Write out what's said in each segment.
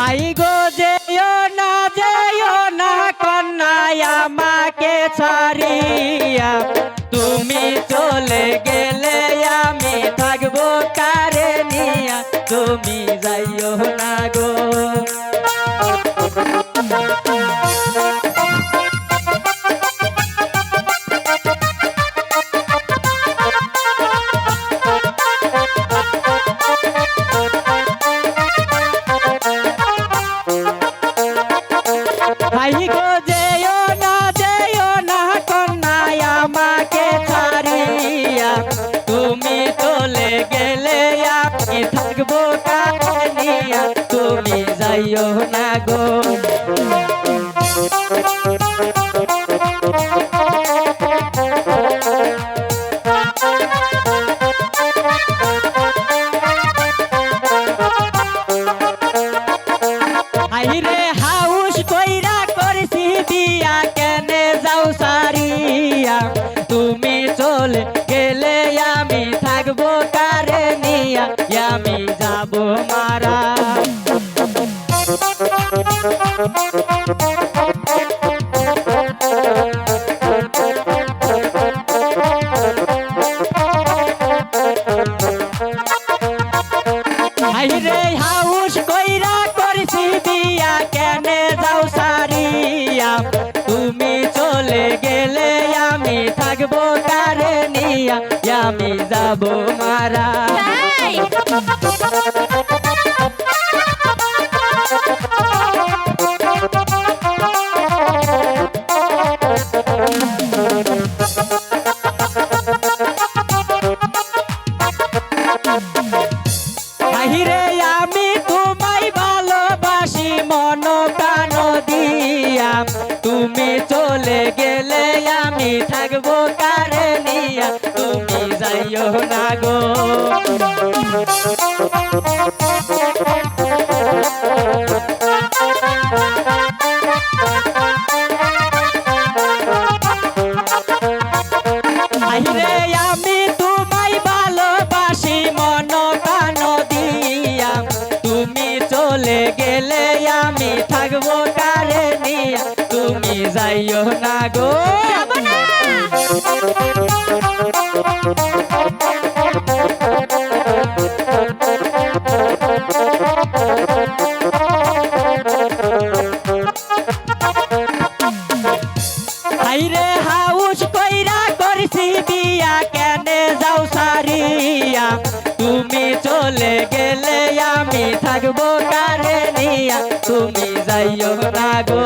ভাই গো, যেও না যেও না, কন্যায় আমাকে ছাড়িয়া। তুমি চলে গেলে আমি থাকব কারে নিয়া। তুমি যাইও না গো। তুমি যাইও না গো। আমি থাকব কারে নিয়া? আমি যাব মারা আইরে হাউস কইরা করছি বিয়া, কেনে যাও সারিয়া তুমি চলে গেলে আমি থাকব কারে নিয়া? আমি যাব মারা। তুমি চলে গেলে আমি থাকব কারে নিয়া? তুমি যাইও না গো। তুমি গেলে আমি থাকব কারে নিয়া? তুমি যাইও না গো। তুমি চলে গেলে আমি থাকব কারে নিয়া? তুমি যাইও না গো।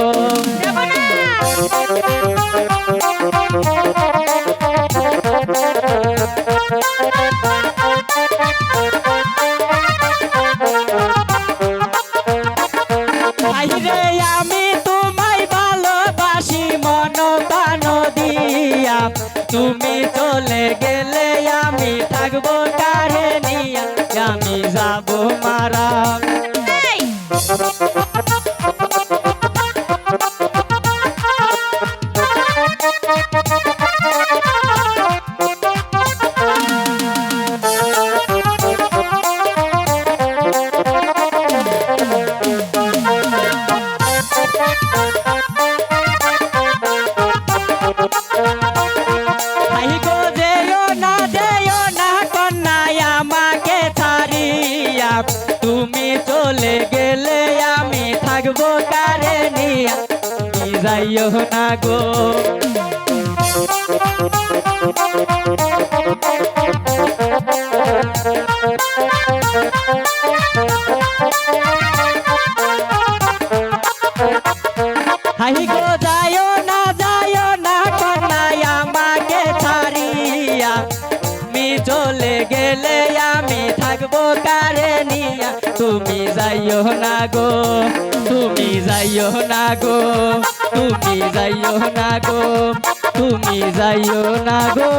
চলে গেলে আমি থাকব কারে নিয়া আমি যাব মারা। তুমি চলে গেলে আমি থাকব কারে নিয়া? যাইও না গো? হাই গো, যাইও না যাইও না, কন্যায় আমাকে ছাড়িয়া। তুমি চলে থাকব কারে নিয়া? তুমি যাইও না গো, তুমি যাইও না গো, তুমি যাইও না গো, তুমি যাইও না গো।